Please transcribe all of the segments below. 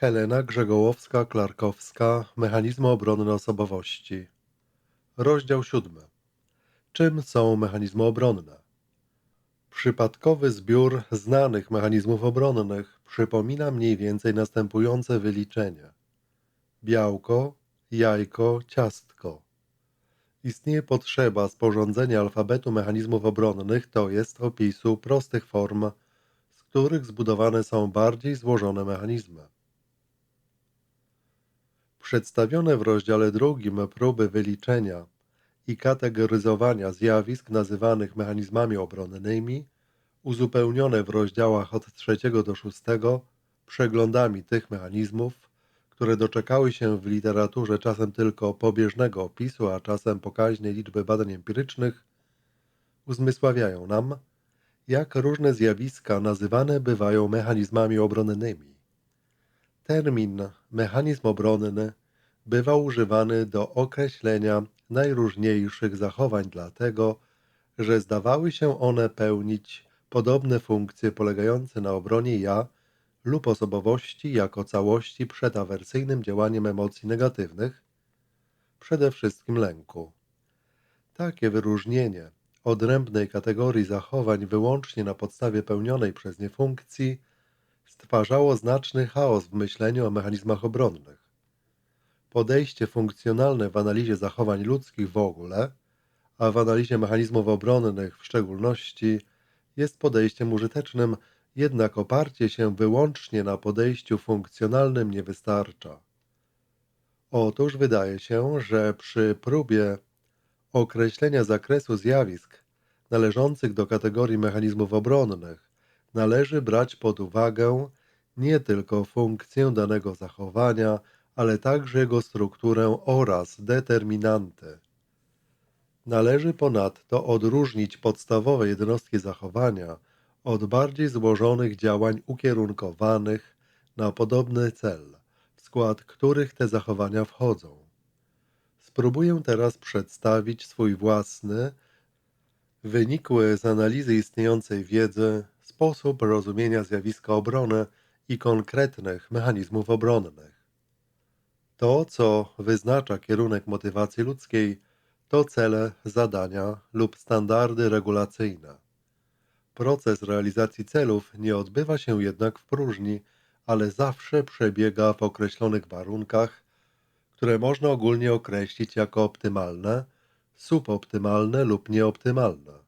Helena Grzegołowska-Klarkowska Mechanizmy obronne osobowości Rozdział siódmy Czym są mechanizmy obronne? Przypadkowy zbiór znanych mechanizmów obronnych przypomina mniej więcej następujące wyliczenie. Białko, jajko, ciastko. Istnieje potrzeba sporządzenia alfabetu mechanizmów obronnych, to jest opisu prostych form, z których zbudowane są bardziej złożone mechanizmy. Przedstawione w rozdziale drugim próby wyliczenia i kategoryzowania zjawisk nazywanych mechanizmami obronnymi, uzupełnione w rozdziałach od trzeciego do szóstego przeglądami tych mechanizmów, które doczekały się w literaturze czasem tylko pobieżnego opisu, a czasem pokaźnej liczby badań empirycznych, uzmysławiają nam, jak różne zjawiska nazywane bywają mechanizmami obronnymi. Termin mechanizm obronny bywa używany do określenia najróżniejszych zachowań dlatego, że zdawały się one pełnić podobne funkcje polegające na obronie ja lub osobowości jako całości przed awersyjnym działaniem emocji negatywnych, przede wszystkim lęku. Takie wyróżnienie odrębnej kategorii zachowań wyłącznie na podstawie pełnionej przez nie funkcji stwarzało znaczny chaos w myśleniu o mechanizmach obronnych. Podejście funkcjonalne w analizie zachowań ludzkich w ogóle, a w analizie mechanizmów obronnych w szczególności, jest podejściem użytecznym, jednak oparcie się wyłącznie na podejściu funkcjonalnym nie wystarcza. Otóż wydaje się, że przy próbie określenia zakresu zjawisk należących do kategorii mechanizmów obronnych należy brać pod uwagę nie tylko funkcję danego zachowania, ale także jego strukturę oraz determinanty. Należy ponadto odróżnić podstawowe jednostki zachowania od bardziej złożonych działań ukierunkowanych na podobny cel, w skład których te zachowania wchodzą. Spróbuję teraz przedstawić swój własny, wynikły z analizy istniejącej wiedzy sposób rozumienia zjawiska obrony i konkretnych mechanizmów obronnych. To, co wyznacza kierunek motywacji ludzkiej, to cele, zadania lub standardy regulacyjne. Proces realizacji celów nie odbywa się jednak w próżni, ale zawsze przebiega w określonych warunkach, które można ogólnie określić jako optymalne, suboptymalne lub nieoptymalne.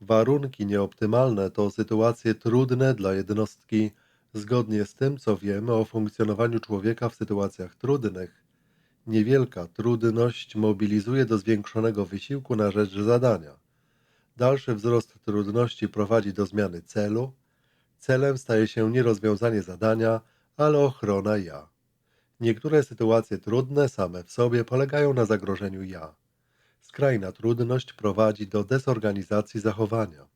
Warunki nieoptymalne to sytuacje trudne dla jednostki, zgodnie z tym, co wiemy o funkcjonowaniu człowieka w sytuacjach trudnych. Niewielka trudność mobilizuje do zwiększonego wysiłku na rzecz zadania. Dalszy wzrost trudności prowadzi do zmiany celu. Celem staje się nie rozwiązanie zadania, ale ochrona ja. Niektóre sytuacje trudne same w sobie polegają na zagrożeniu ja. Skrajna trudność prowadzi do dezorganizacji zachowania.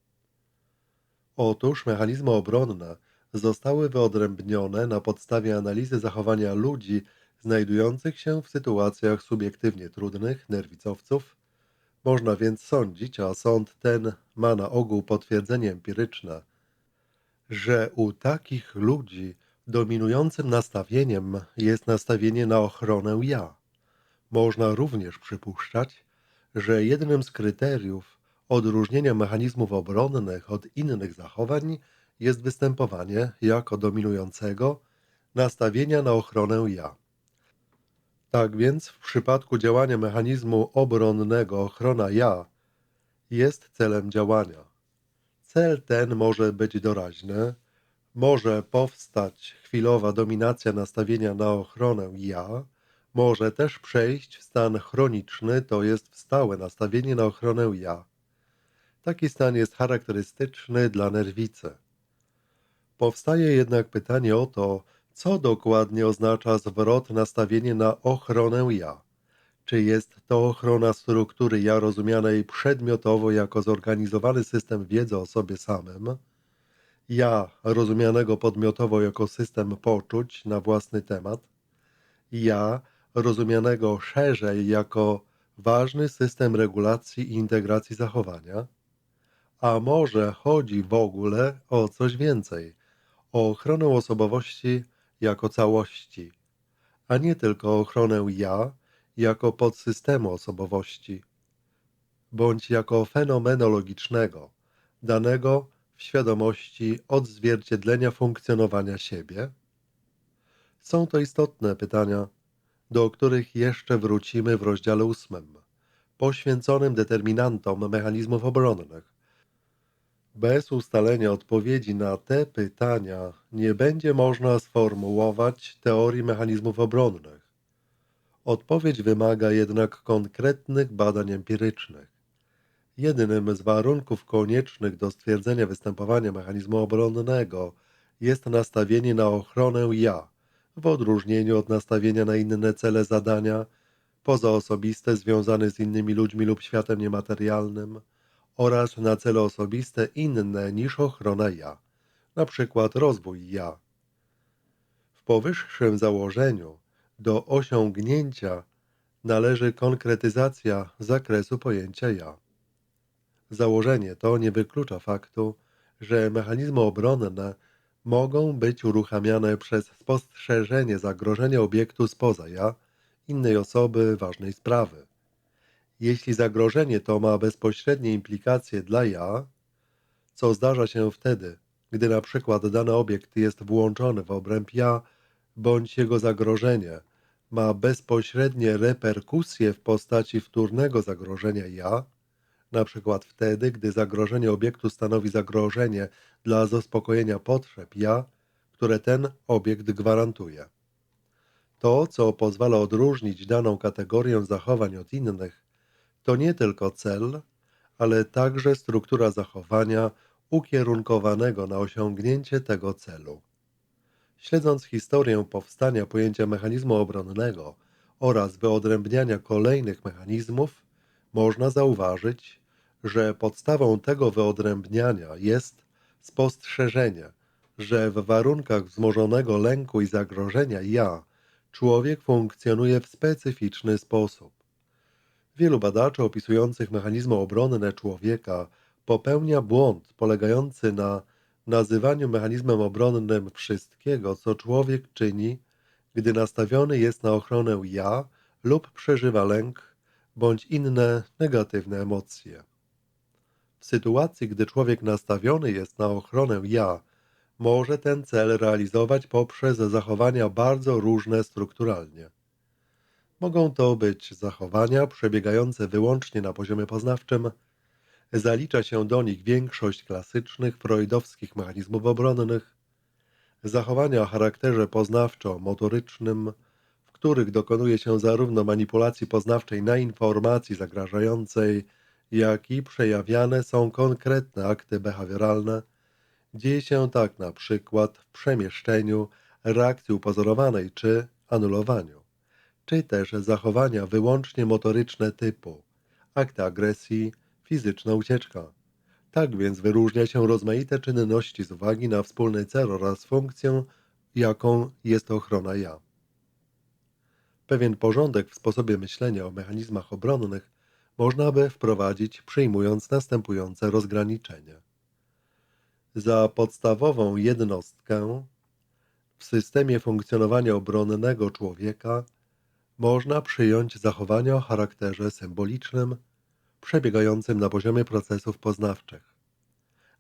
Otóż mechanizmy obronne zostały wyodrębnione na podstawie analizy zachowania ludzi znajdujących się w sytuacjach subiektywnie trudnych, nerwicowców. Można więc sądzić, a sąd ten ma na ogół potwierdzenie empiryczne, że u takich ludzi dominującym nastawieniem jest nastawienie na ochronę ja. Można również przypuszczać, że jednym z kryteriów odróżnienia mechanizmów obronnych od innych zachowań jest występowanie jako dominującego nastawienia na ochronę ja. Tak więc w przypadku działania mechanizmu obronnego ochrona ja jest celem działania. Cel ten może być doraźny, może powstać chwilowa dominacja nastawienia na ochronę ja, może też przejść w stan chroniczny, to jest stałe nastawienie na ochronę ja. Taki stan jest charakterystyczny dla nerwicy. Powstaje jednak pytanie o to, co dokładnie oznacza zwrot nastawienie na ochronę ja. Czy jest to ochrona struktury ja rozumianej przedmiotowo jako zorganizowany system wiedzy o sobie samym, ja rozumianego podmiotowo jako system poczuć na własny temat, ja rozumianego szerzej jako ważny system regulacji i integracji zachowania, a może chodzi w ogóle o coś więcej, o ochronę osobowości jako całości, a nie tylko ochronę ja jako podsystemu osobowości, bądź jako fenomenologicznego, danego w świadomości odzwierciedlenia funkcjonowania siebie? Są to istotne pytania, do których jeszcze wrócimy w rozdziale ósmym, poświęconym determinantom mechanizmów obronnych. Bez ustalenia odpowiedzi na te pytania nie będzie można sformułować teorii mechanizmów obronnych. Odpowiedź wymaga jednak konkretnych badań empirycznych. Jedynym z warunków koniecznych do stwierdzenia występowania mechanizmu obronnego jest nastawienie na ochronę ja, w odróżnieniu od nastawienia na inne cele zadania, pozoosobiste związane z innymi ludźmi lub światem niematerialnym oraz na cele osobiste inne niż ochrona ja, na przykład rozwój ja. W powyższym założeniu do osiągnięcia należy konkretyzacja zakresu pojęcia ja. Założenie to nie wyklucza faktu, że mechanizmy obronne mogą być uruchamiane przez spostrzeżenie zagrożenia obiektu spoza ja, innej osoby, ważnej sprawy. Jeśli zagrożenie to ma bezpośrednie implikacje dla ja, co zdarza się wtedy, gdy na przykład dany obiekt jest włączony w obręb ja, bądź jego zagrożenie ma bezpośrednie reperkusje w postaci wtórnego zagrożenia ja, na przykład wtedy, gdy zagrożenie obiektu stanowi zagrożenie dla zaspokojenia potrzeb ja, które ten obiekt gwarantuje. To, co pozwala odróżnić daną kategorię zachowań od innych, to nie tylko cel, ale także struktura zachowania ukierunkowanego na osiągnięcie tego celu. Śledząc historię powstania pojęcia mechanizmu obronnego oraz wyodrębniania kolejnych mechanizmów, można zauważyć, że podstawą tego wyodrębniania jest spostrzeżenie, że w warunkach wzmożonego lęku i zagrożenia ja, człowiek funkcjonuje w specyficzny sposób. Wielu badaczy opisujących mechanizmy obronne człowieka popełnia błąd polegający na nazywaniu mechanizmem obronnym wszystkiego, co człowiek czyni, gdy nastawiony jest na ochronę ja lub przeżywa lęk bądź inne negatywne emocje. W sytuacji, gdy człowiek nastawiony jest na ochronę ja, może ten cel realizować poprzez zachowania bardzo różne strukturalnie. Mogą to być zachowania przebiegające wyłącznie na poziomie poznawczym, zalicza się do nich większość klasycznych freudowskich mechanizmów obronnych, zachowania o charakterze poznawczo-motorycznym, w których dokonuje się zarówno manipulacji poznawczej na informacji zagrażającej, jak i przejawiane są konkretne akty behawioralne. Dzieje się tak na przykład w przemieszczeniu, reakcji upozorowanej czy anulowaniu, czy też zachowania wyłącznie motoryczne typu akty agresji, fizyczna ucieczka. Tak więc wyróżnia się rozmaite czynności z uwagi na wspólny cel oraz funkcję, jaką jest ochrona ja. Pewien porządek w sposobie myślenia o mechanizmach obronnych można by wprowadzić przyjmując następujące rozgraniczenie. Za podstawową jednostkę w systemie funkcjonowania obronnego człowieka można przyjąć zachowania o charakterze symbolicznym, przebiegającym na poziomie procesów poznawczych.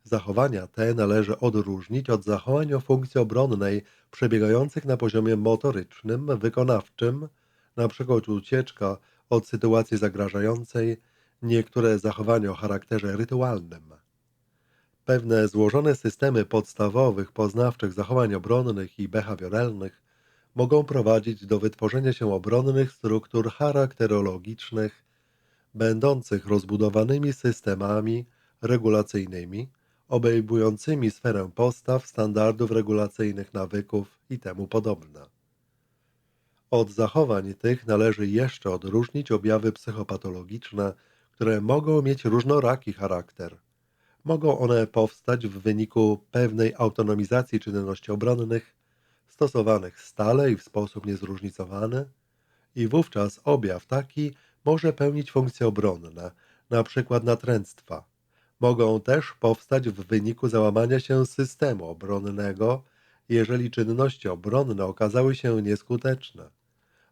Zachowania te należy odróżnić od zachowań o funkcji obronnej przebiegających na poziomie motorycznym, wykonawczym, np. ucieczka od sytuacji zagrażającej, niektóre zachowania o charakterze rytualnym. Pewne złożone systemy podstawowych, poznawczych zachowań obronnych i behawioralnych mogą prowadzić do wytworzenia się obronnych struktur charakterologicznych, będących rozbudowanymi systemami regulacyjnymi, obejmującymi sferę postaw, standardów regulacyjnych, nawyków i temu podobne. Od zachowań tych należy jeszcze odróżnić objawy psychopatologiczne, które mogą mieć różnoraki charakter. Mogą one powstać w wyniku pewnej autonomizacji czynności obronnych, stosowanych stale i w sposób niezróżnicowany, i wówczas objaw taki może pełnić funkcje obronne, na przykład natręctwa. Mogą też powstać w wyniku załamania się systemu obronnego, jeżeli czynności obronne okazały się nieskuteczne.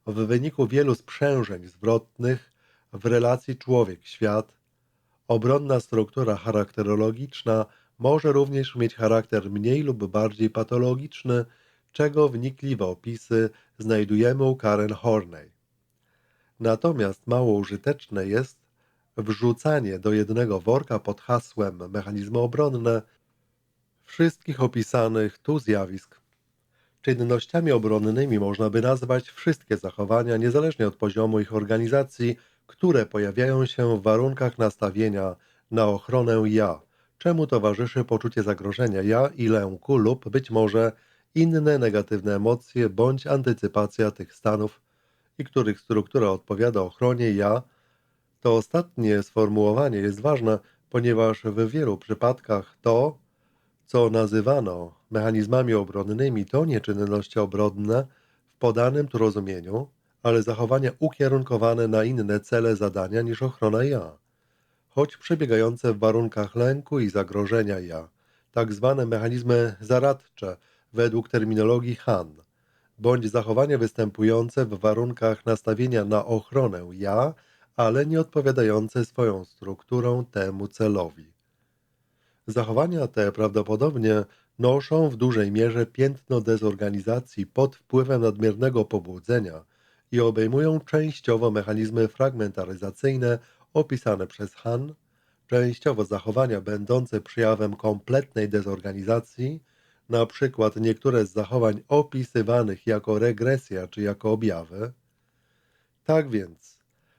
W wyniku wielu sprzężeń zwrotnych w relacji człowiek-świat, obronna struktura charakterologiczna może również mieć charakter mniej lub bardziej patologiczny, czego wnikliwe opisy znajdujemy u Karen Horney. Natomiast mało użyteczne jest wrzucanie do jednego worka pod hasłem mechanizmy obronne wszystkich opisanych tu zjawisk. Czynnościami obronnymi można by nazwać wszystkie zachowania, niezależnie od poziomu ich organizacji, które pojawiają się w warunkach nastawienia na ochronę ja, czemu towarzyszy poczucie zagrożenia ja i lęku lub być może inne negatywne emocje bądź antycypacja tych stanów i których struktura odpowiada ochronie ja, to ostatnie sformułowanie jest ważne, ponieważ w wielu przypadkach to, co nazywano mechanizmami obronnymi, to nie czynności obronne w podanym tu rozumieniu, ale zachowania ukierunkowane na inne cele zadania niż ochrona ja, choć przebiegające w warunkach lęku i zagrożenia ja, tak zwane mechanizmy zaradcze według terminologii Han, bądź zachowania występujące w warunkach nastawienia na ochronę ja, ale nie odpowiadające swoją strukturą temu celowi. Zachowania te prawdopodobnie noszą w dużej mierze piętno dezorganizacji pod wpływem nadmiernego pobudzenia i obejmują częściowo mechanizmy fragmentaryzacyjne opisane przez Han, częściowo zachowania będące przejawem kompletnej dezorganizacji, na przykład niektóre z zachowań opisywanych jako regresja czy jako objawy. Tak więc,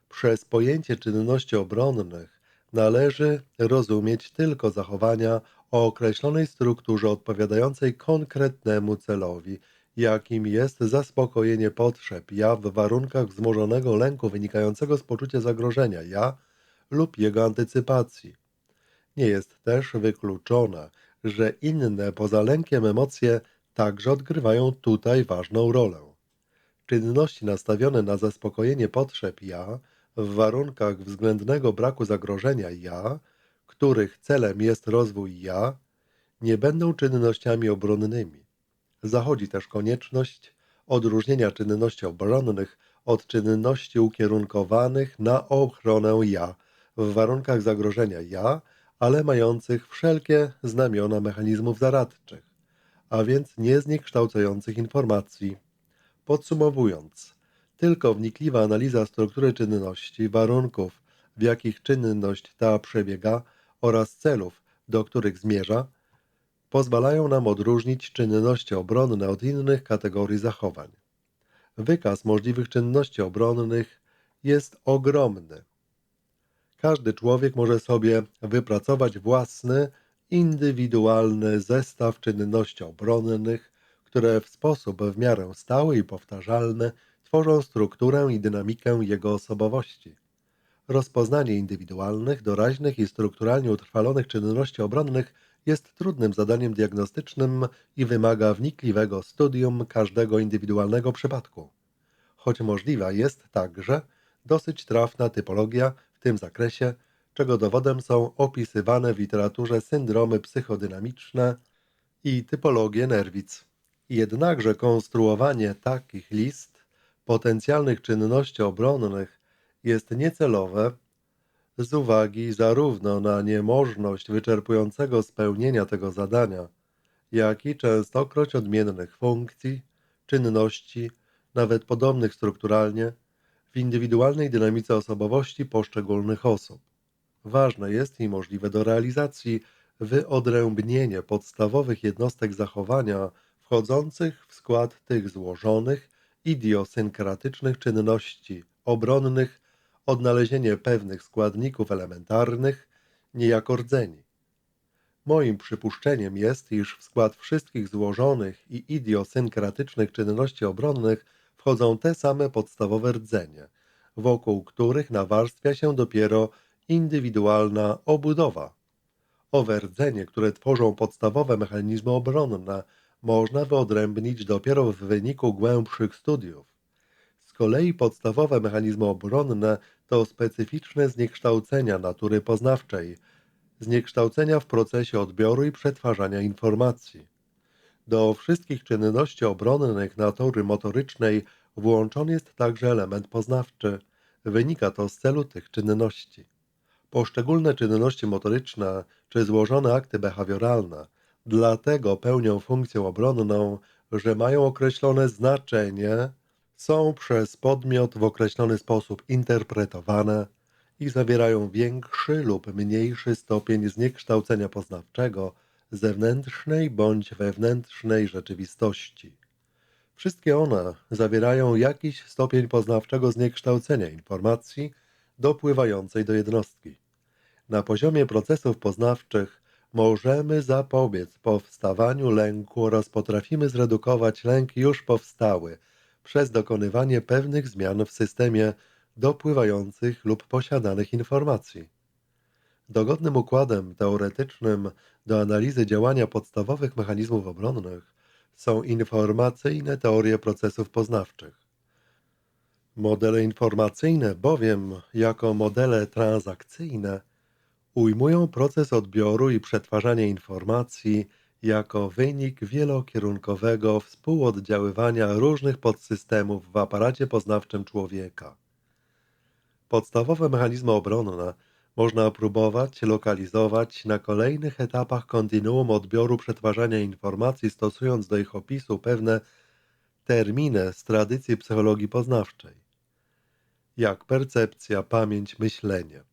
przez pojęcie czynności obronnych należy rozumieć tylko zachowania o określonej strukturze odpowiadającej konkretnemu celowi, jakim jest zaspokojenie potrzeb ja w warunkach wzmożonego lęku wynikającego z poczucia zagrożenia ja lub jego antycypacji. Nie jest też wykluczone, że inne poza lękiem emocje także odgrywają tutaj ważną rolę. Czynności nastawione na zaspokojenie potrzeb ja w warunkach względnego braku zagrożenia ja, których celem jest rozwój ja, nie będą czynnościami obronnymi. Zachodzi też konieczność odróżnienia czynności obronnych od czynności ukierunkowanych na ochronę ja w warunkach zagrożenia ja, ale mających wszelkie znamiona mechanizmów zaradczych, a więc nie zniekształcających informacji. Podsumowując, tylko wnikliwa analiza struktury czynności, warunków, w jakich czynność ta przebiega oraz celów, do których zmierza, pozwalają nam odróżnić czynności obronne od innych kategorii zachowań. Wykaz możliwych czynności obronnych jest ogromny. Każdy człowiek może sobie wypracować własny, indywidualny zestaw czynności obronnych, które w sposób w miarę stały i powtarzalny tworzą strukturę i dynamikę jego osobowości. Rozpoznanie indywidualnych, doraźnych i strukturalnie utrwalonych czynności obronnych jest trudnym zadaniem diagnostycznym i wymaga wnikliwego studium każdego indywidualnego przypadku. Choć możliwa jest także dosyć trafna typologia w tym zakresie, czego dowodem są opisywane w literaturze syndromy psychodynamiczne i typologie nerwic. Jednakże konstruowanie takich list potencjalnych czynności obronnych jest niecelowe z uwagi zarówno na niemożność wyczerpującego spełnienia tego zadania, jak i częstokroć odmiennych funkcji, czynności, nawet podobnych strukturalnie, w indywidualnej dynamice osobowości poszczególnych osób. Ważne jest i możliwe do realizacji wyodrębnienie podstawowych jednostek zachowania wchodzących w skład tych złożonych, idiosynkratycznych czynności obronnych, odnalezienie pewnych składników elementarnych, niejako rdzeni. Moim przypuszczeniem jest, iż w skład wszystkich złożonych i idiosynkratycznych czynności obronnych wchodzą te same podstawowe rdzenie, wokół których nawarstwia się dopiero indywidualna obudowa. Owe rdzenie, które tworzą podstawowe mechanizmy obronne, można wyodrębnić dopiero w wyniku głębszych studiów. Z kolei podstawowe mechanizmy obronne to specyficzne zniekształcenia natury poznawczej, zniekształcenia w procesie odbioru i przetwarzania informacji. Do wszystkich czynności obronnych natury motorycznej włączony jest także element poznawczy. Wynika to z celu tych czynności. Poszczególne czynności motoryczne czy złożone akty behawioralne dlatego pełnią funkcję obronną, że mają określone znaczenie, są przez podmiot w określony sposób interpretowane i zawierają większy lub mniejszy stopień zniekształcenia poznawczego zewnętrznej bądź wewnętrznej rzeczywistości. Wszystkie one zawierają jakiś stopień poznawczego zniekształcenia informacji dopływającej do jednostki. Na poziomie procesów poznawczych możemy zapobiec powstawaniu lęku oraz potrafimy zredukować lęk już powstały przez dokonywanie pewnych zmian w systemie dopływających lub posiadanych informacji. Dogodnym układem teoretycznym do analizy działania podstawowych mechanizmów obronnych są informacyjne teorie procesów poznawczych. Modele informacyjne bowiem, jako modele transakcyjne, ujmują proces odbioru i przetwarzania informacji jako wynik wielokierunkowego współoddziaływania różnych podsystemów w aparacie poznawczym człowieka. Podstawowe mechanizmy obronne można próbować lokalizować na kolejnych etapach kontinuum odbioru przetwarzania informacji, stosując do ich opisu pewne terminy z tradycji psychologii poznawczej, jak percepcja, pamięć, myślenie.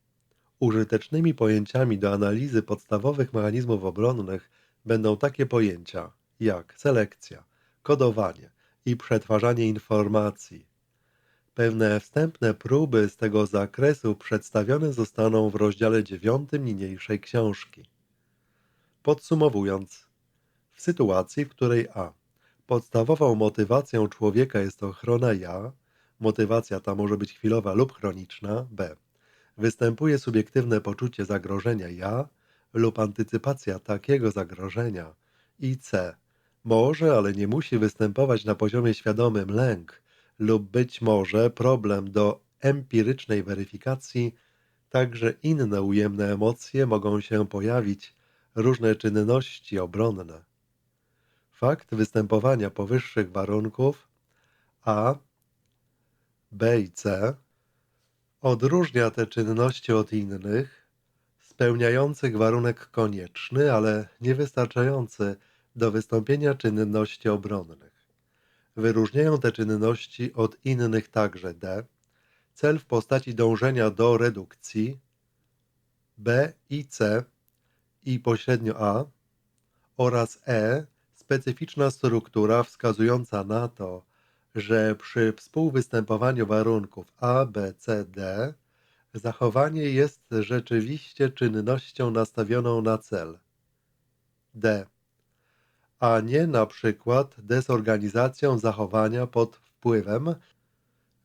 Użytecznymi pojęciami do analizy podstawowych mechanizmów obronnych będą takie pojęcia jak selekcja, kodowanie i przetwarzanie informacji. Pewne wstępne próby z tego zakresu przedstawione zostaną w rozdziale dziewiątym niniejszej książki. Podsumowując, w sytuacji, w której a. Podstawową motywacją człowieka jest ochrona ja, motywacja ta może być chwilowa lub chroniczna, b. Występuje subiektywne poczucie zagrożenia ja lub antycypacja takiego zagrożenia i c. Może, ale nie musi występować na poziomie świadomym lęk lub być może problem do empirycznej weryfikacji, także inne ujemne emocje mogą się pojawić, różne czynności obronne. Fakt występowania powyższych warunków A, B i C odróżnia te czynności od innych, spełniających warunek konieczny, ale niewystarczający do wystąpienia czynności obronnych. Wyróżniają te czynności od innych także D, cel w postaci dążenia do redukcji, B i C i pośrednio A oraz E, specyficzna struktura wskazująca na to, że przy współwystępowaniu warunków A, B, C, D zachowanie jest rzeczywiście czynnością nastawioną na cel. D. A nie na przykład dezorganizacją zachowania pod wpływem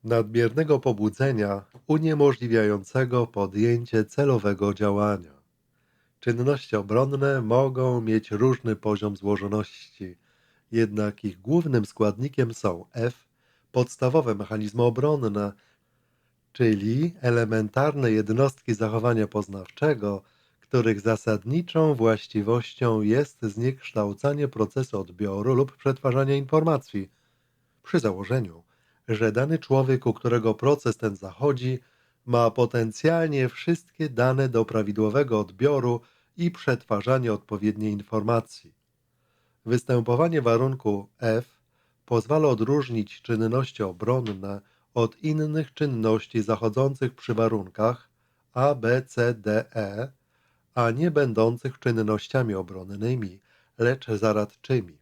nadmiernego pobudzenia uniemożliwiającego podjęcie celowego działania. Czynności obronne mogą mieć różny poziom złożoności, jednak ich głównym składnikiem są F, podstawowe mechanizmy obronne, czyli elementarne jednostki zachowania poznawczego, których zasadniczą właściwością jest zniekształcanie procesu odbioru lub przetwarzania informacji, przy założeniu, że dany człowiek, u którego proces ten zachodzi, ma potencjalnie wszystkie dane do prawidłowego odbioru i przetwarzania odpowiedniej informacji. Występowanie warunku F pozwala odróżnić czynności obronne od innych czynności zachodzących przy warunkach A, B, C, D, E, a nie będących czynnościami obronnymi, lecz zaradczymi.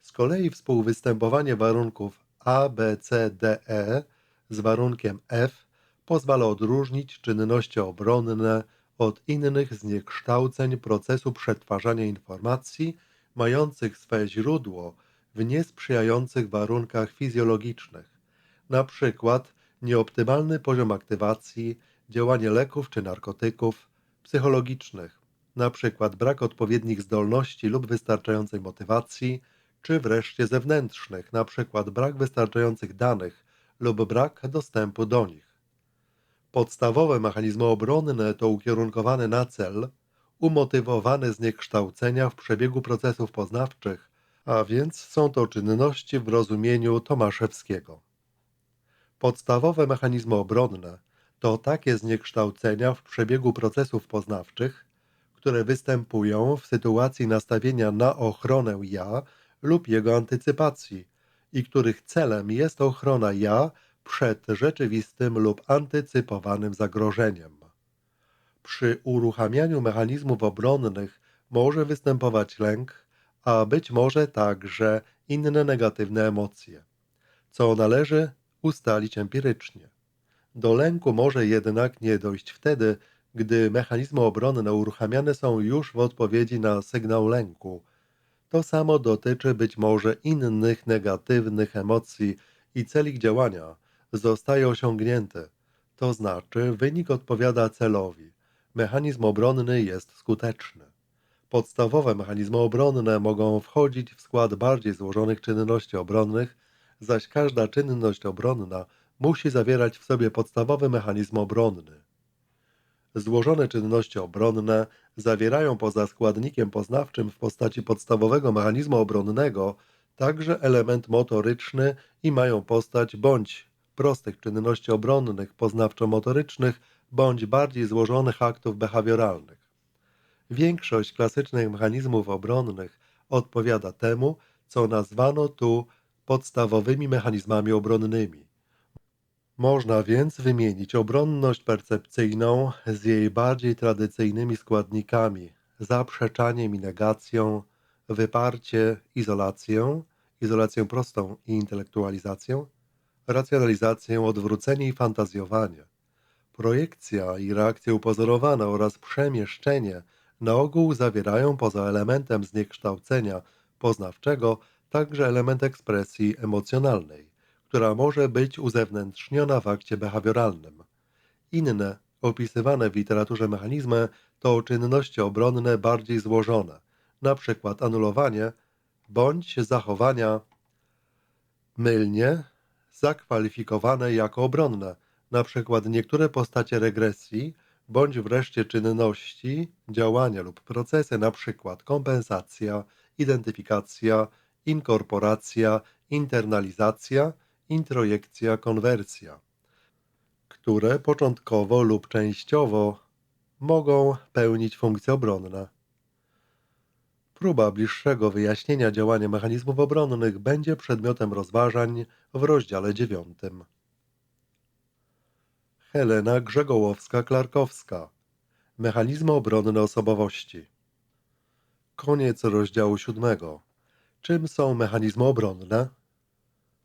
Z kolei współwystępowanie warunków A, B, C, D, E z warunkiem F pozwala odróżnić czynności obronne od innych zniekształceń procesu przetwarzania informacji mających swe źródło w niesprzyjających warunkach fizjologicznych, przykład nieoptymalny poziom aktywacji, działanie leków czy narkotyków, psychologicznych, przykład brak odpowiednich zdolności lub wystarczającej motywacji, czy wreszcie zewnętrznych, przykład brak wystarczających danych lub brak dostępu do nich. Podstawowe mechanizmy obronne to ukierunkowane na cel, umotywowane zniekształcenia w przebiegu procesów poznawczych a więc są to czynności w rozumieniu Tomaszewskiego. Podstawowe mechanizmy obronne to takie zniekształcenia w przebiegu procesów poznawczych, które występują w sytuacji nastawienia na ochronę ja lub jego antycypacji i których celem jest ochrona ja przed rzeczywistym lub antycypowanym zagrożeniem. Przy uruchamianiu mechanizmów obronnych może występować lęk, a być może także inne negatywne emocje, co należy ustalić empirycznie. Do lęku może jednak nie dojść wtedy, gdy mechanizmy obronne uruchamiane są już w odpowiedzi na sygnał lęku. To samo dotyczy być może innych negatywnych emocji i cel ich działania zostaje osiągnięty, to znaczy wynik odpowiada celowi. Mechanizm obronny jest skuteczny. Podstawowe mechanizmy obronne mogą wchodzić w skład bardziej złożonych czynności obronnych, zaś każda czynność obronna musi zawierać w sobie podstawowy mechanizm obronny. Złożone czynności obronne zawierają poza składnikiem poznawczym w postaci podstawowego mechanizmu obronnego także element motoryczny i mają postać bądź prostych czynności obronnych poznawczo-motorycznych, bądź bardziej złożonych aktów behawioralnych. Większość klasycznych mechanizmów obronnych odpowiada temu, co nazwano tu podstawowymi mechanizmami obronnymi. Można więc wymienić obronność percepcyjną z jej bardziej tradycyjnymi składnikami zaprzeczaniem i negacją, wyparcie, izolację, izolację prostą i intelektualizację, racjonalizację, odwrócenie i fantazjowanie. Projekcja i reakcje upozorowane oraz przemieszczenie na ogół zawierają poza elementem zniekształcenia poznawczego także element ekspresji emocjonalnej, która może być uzewnętrzniona w akcie behawioralnym. Inne, opisywane w literaturze mechanizmy, to czynności obronne bardziej złożone, przykład anulowanie bądź zachowania mylnie zakwalifikowane jako obronne, na przykład niektóre postacie regresji, bądź wreszcie czynności, działania lub procesy, na przykład kompensacja, identyfikacja, inkorporacja, internalizacja, introjekcja, konwersja, które początkowo lub częściowo mogą pełnić funkcje obronne. Próba bliższego wyjaśnienia działania mechanizmów obronnych będzie przedmiotem rozważań w rozdziale dziewiątym. Helena Grzegołowska-Klarkowska. Mechanizmy obronne osobowości. Koniec rozdziału siódmego. Czym są mechanizmy obronne